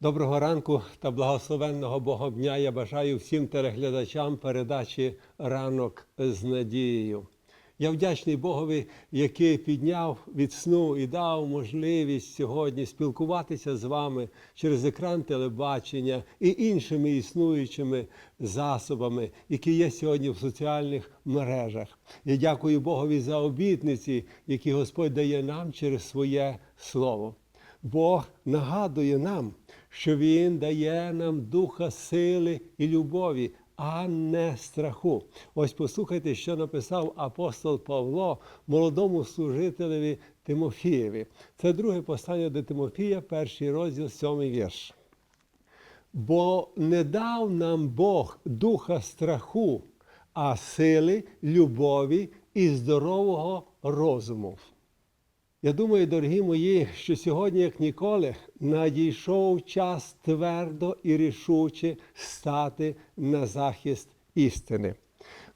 Доброго ранку та благословенного Бога дня я бажаю всім телеглядачам передачі ранок з надією. Я вдячний Богові, який підняв від сну і дав можливість сьогодні спілкуватися з вами через екран телебачення і іншими існуючими засобами, які є сьогодні в соціальних мережах. Я дякую Богові за обітниці, які Господь дає нам через своє слово. Бог нагадує нам, що Він дає нам духа сили і любові, а не страху. Ось послухайте, що написав апостол Павло молодому служителеві Тимофієві. Це друге послання до Тимофія, перший розділ, сьомий вірш. Бо не дав нам Бог духа страху, а сили, любові і здорового розуму. Я думаю, дорогі мої, що сьогодні, як ніколи, надійшов час твердо і рішуче стати на захист істини.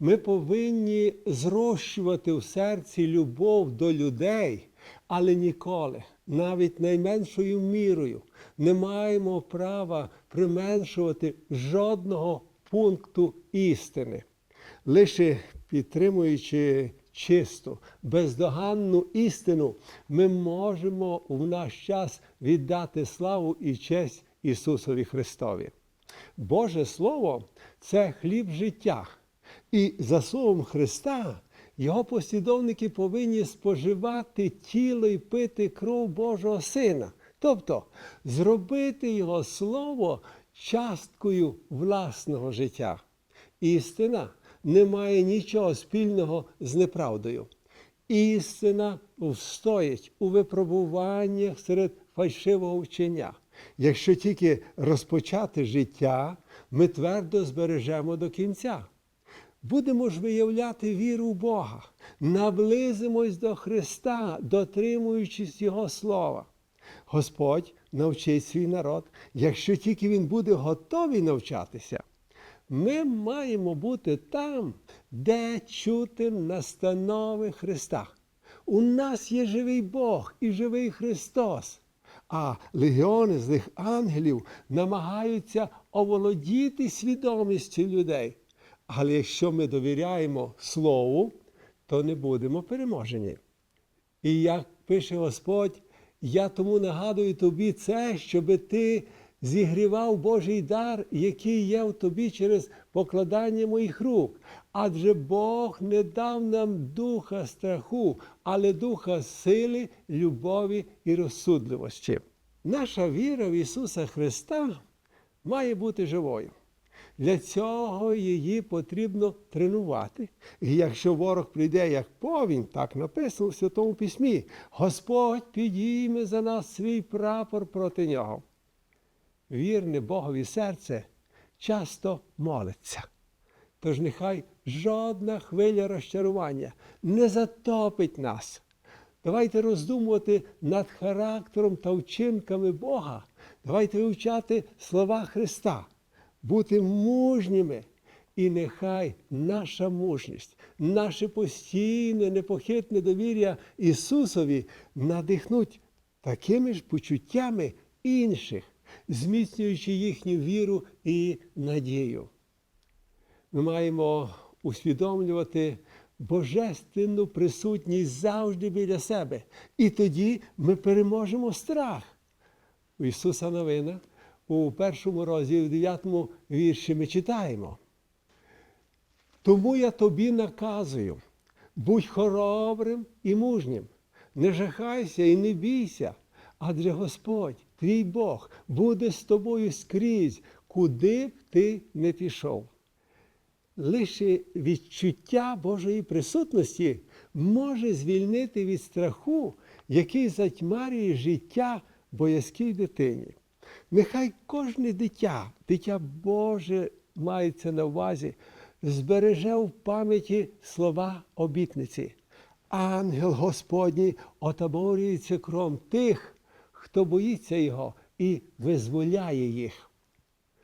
Ми повинні зрощувати в серці любов до людей, але ніколи, навіть найменшою мірою, не маємо права применшувати жодного пункту істини. Лише підтримуючи чисту, бездоганну істину, ми можемо в наш час віддати славу і честь Ісусові Христові. Боже Слово це хліб життя. І за Словом Христа Його послідовники повинні споживати тіло і пити кров Божого Сина. Тобто зробити Його Слово часткою власного життя. Істина не має нічого спільного з неправдою. Істина встоїть у випробуваннях серед фальшивого вчення. Якщо тільки розпочати життя, ми твердо збережемо до кінця. Будемо ж виявляти віру в Бога, наблизимось до Христа, дотримуючись Його слова. Господь навчить свій народ, якщо тільки він буде готовий навчатися. Ми маємо бути там, де чути настанови Христа. У нас є живий Бог і живий Христос. А легіони злих ангелів намагаються оволодіти свідомістю людей. Але якщо ми довіряємо Слову, то не будемо переможені. І як пише Господь, я тому нагадую тобі це, щоби ти зігрівав Божий дар, який є в тобі через покладання моїх рук. Адже Бог не дав нам духа страху, але духа сили, любові і розсудливості. Наша віра в Ісуса Христа має бути живою. Для цього її потрібно тренувати. І якщо ворог прийде як повінь, так написано в Святому Письмі, Господь підійме за нас свій прапор проти нього вірне Богові серце часто молиться. Тож нехай жодна хвиля розчарування не затопить нас. Давайте роздумувати над характером та вчинками Бога. Давайте вивчати слова Христа, бути мужніми. І нехай наша мужність, наше постійне, непохитне довір'я Ісусові надихнуть такими ж почуттями інших зміцнюючи їхню віру і надію. Ми маємо усвідомлювати божественну присутність завжди біля себе. І тоді ми переможемо страх. У Ісуса Новина у першому розділі, в дев'ятому вірші ми читаємо. Тому я тобі наказую, будь хоробрим і мужнім, не жахайся і не бійся, адже Господь твій Бог буде з тобою скрізь, куди б ти не пішов. Лише відчуття Божої присутності може звільнити від страху, який затьмарює життя боязкій дитині. Нехай кожне дитя, дитя Боже мається на увазі, збереже в пам'яті слова обітниці. Ангел Господній отаборюється кром тих, хто боїться його і визволяє їх.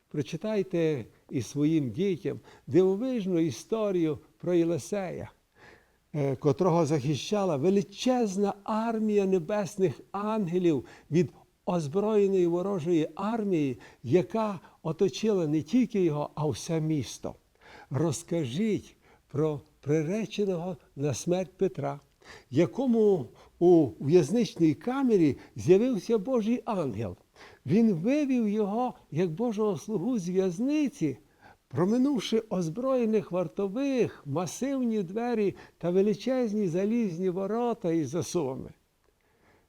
Прочитайте і своїм дітям дивовижну історію про Єлисея, е, котрого захищала величезна армія небесних ангелів від озброєної ворожої армії, яка оточила не тільки його, а все місто. Розкажіть про приреченого на смерть Петра, якому у в'язничній камері з'явився Божий ангел. Він вивів його як Божого слугу з в'язниці, проминувши озброєних вартових, масивні двері та величезні залізні ворота із засувами.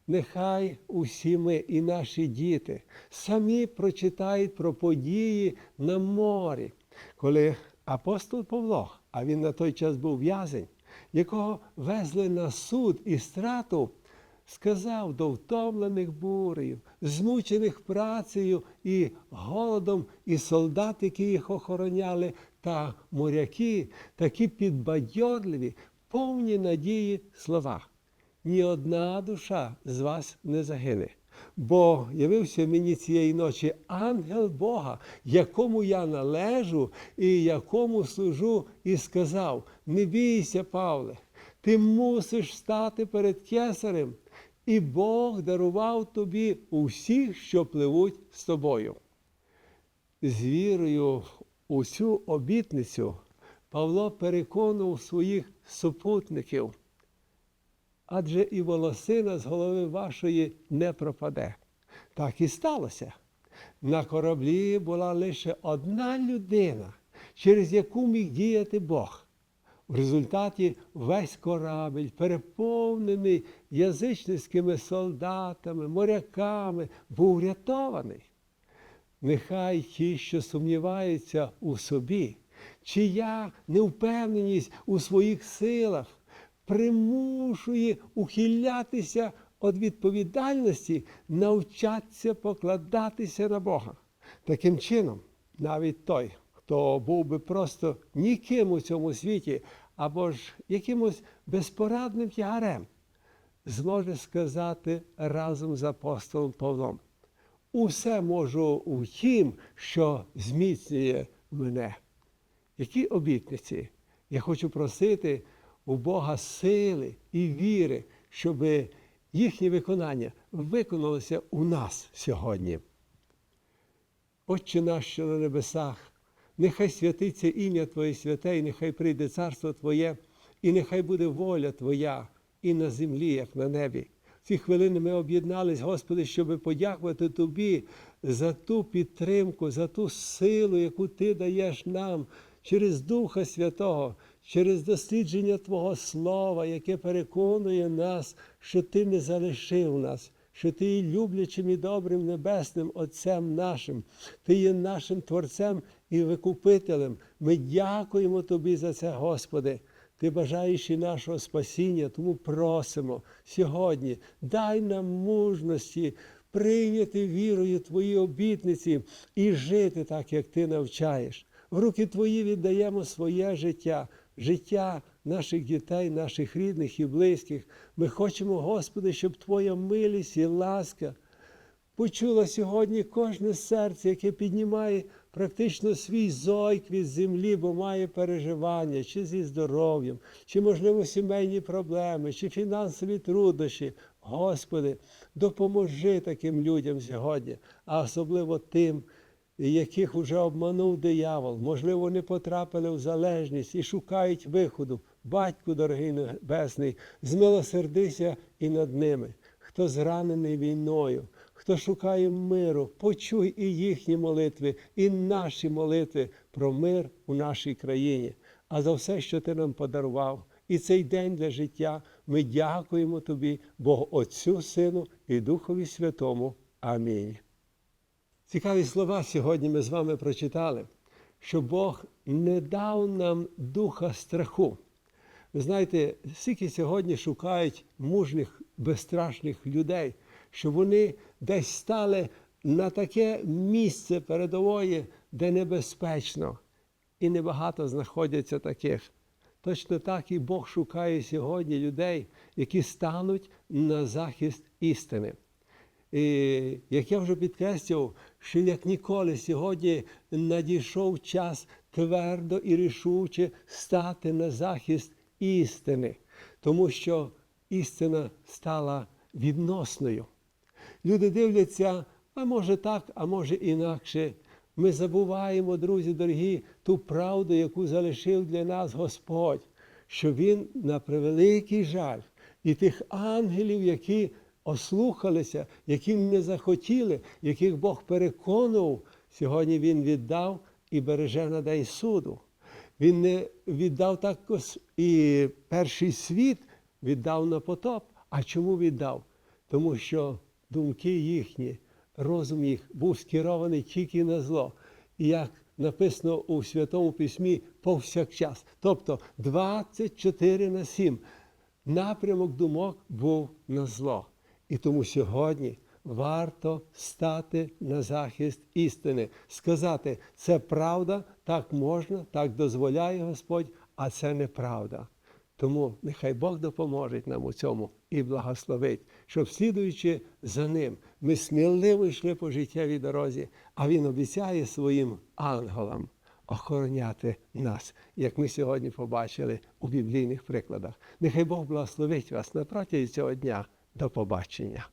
Нехай усі ми і наші діти самі прочитають про події на морі, коли апостол Павло, а він на той час був в'язень, якого везли на суд і страту, сказав до втомлених бурею, змучених працею і голодом, і солдат, які їх охороняли, та моряки, такі підбадьорливі, повні надії слова ні одна душа з вас не загине. Бо явився мені цієї ночі ангел Бога, якому я належу і якому служу, і сказав: Не бійся, Павле, ти мусиш стати перед кесарем, і Бог дарував тобі усіх, що пливуть з тобою. З вірою у цю обітницю Павло переконував своїх супутників адже і волосина з голови вашої не пропаде. Так і сталося. На кораблі була лише одна людина, через яку міг діяти Бог. В результаті весь корабель, переповнений язичницькими солдатами, моряками, був врятований. Нехай ті, що сумніваються у собі, чия невпевненість у своїх силах, примушує ухилятися від відповідальності, навчатися покладатися на Бога. Таким чином, навіть той, хто був би просто ніким у цьому світі, або ж якимось безпорадним тягарем, зможе сказати разом з апостолом Павлом. Усе можу у тім, що зміцнює мене. Які обітниці я хочу просити у Бога сили і віри, щоб їхнє виконання виконалося у нас сьогодні. Отче наш, що на небесах, нехай святиться ім'я Твоє святе, і нехай прийде царство Твоє, і нехай буде воля Твоя і на землі, як на небі. В ці хвилини ми об'єднались, Господи, щоб подякувати Тобі за ту підтримку, за ту силу, яку Ти даєш нам через Духа Святого, через дослідження Твого Слова, яке переконує нас, що Ти не залишив нас, що Ти є люблячим і добрим небесним Отцем нашим, Ти є нашим Творцем і Викупителем. Ми дякуємо Тобі за це, Господи. Ти бажаєш і нашого спасіння, тому просимо сьогодні, дай нам мужності прийняти вірою Твої обітниці і жити так, як Ти навчаєш. В руки Твої віддаємо своє життя, життя наших дітей, наших рідних і близьких. Ми хочемо, Господи, щоб Твоя милість і ласка почула сьогодні кожне серце, яке піднімає практично свій зойк від землі, бо має переживання, чи зі здоров'ям, чи, можливо, сімейні проблеми, чи фінансові труднощі. Господи, допоможи таким людям сьогодні, а особливо тим, яких вже обманув диявол, можливо, вони потрапили в залежність і шукають виходу. Батьку, дорогий небесний, змилосердися і над ними, хто зранений війною, хто шукає миру, почуй і їхні молитви, і наші молитви про мир у нашій країні. А за все, що ти нам подарував, і цей день для життя, ми дякуємо тобі, Богу Отцю, Сину і Духові Святому. Амінь. Цікаві слова сьогодні ми з вами прочитали, що Бог не дав нам духа страху. Ви знаєте, скільки сьогодні шукають мужних, безстрашних людей, щоб вони десь стали на таке місце передової, де небезпечно, і небагато знаходяться таких. Точно так і Бог шукає сьогодні людей, які стануть на захист істини. І, як я вже підкреслював, що як ніколи сьогодні надійшов час твердо і рішуче стати на захист істини, тому що істина стала відносною. люди дивляться, а може так, а може інакше. Ми забуваємо, друзі дорогі, ту правду, яку залишив для нас Господь, що Він на превеликий жаль і тих ангелів, які ослухалися, яким не захотіли, яких Бог переконував, сьогодні Він віддав і береже на день суду. Він не віддав також і перший світ віддав на потоп. А чому віддав? Тому що думки їхні, розум їх був скерований тільки на зло. І як написано у Святому Письмі повсякчас. Тобто 24 на 7 напрямок думок був на зло. І тому сьогодні варто стати на захист істини, сказати, це правда, так можна, так дозволяє Господь, а це неправда. Тому нехай Бог допоможе нам у цьому і благословить, щоб, слідуючи за ним, ми сміливо йшли по життєвій дорозі, а Він обіцяє своїм ангелам охороняти нас, як ми сьогодні побачили у біблійних прикладах. Нехай Бог благословить вас на протязі цього дня. До побачення.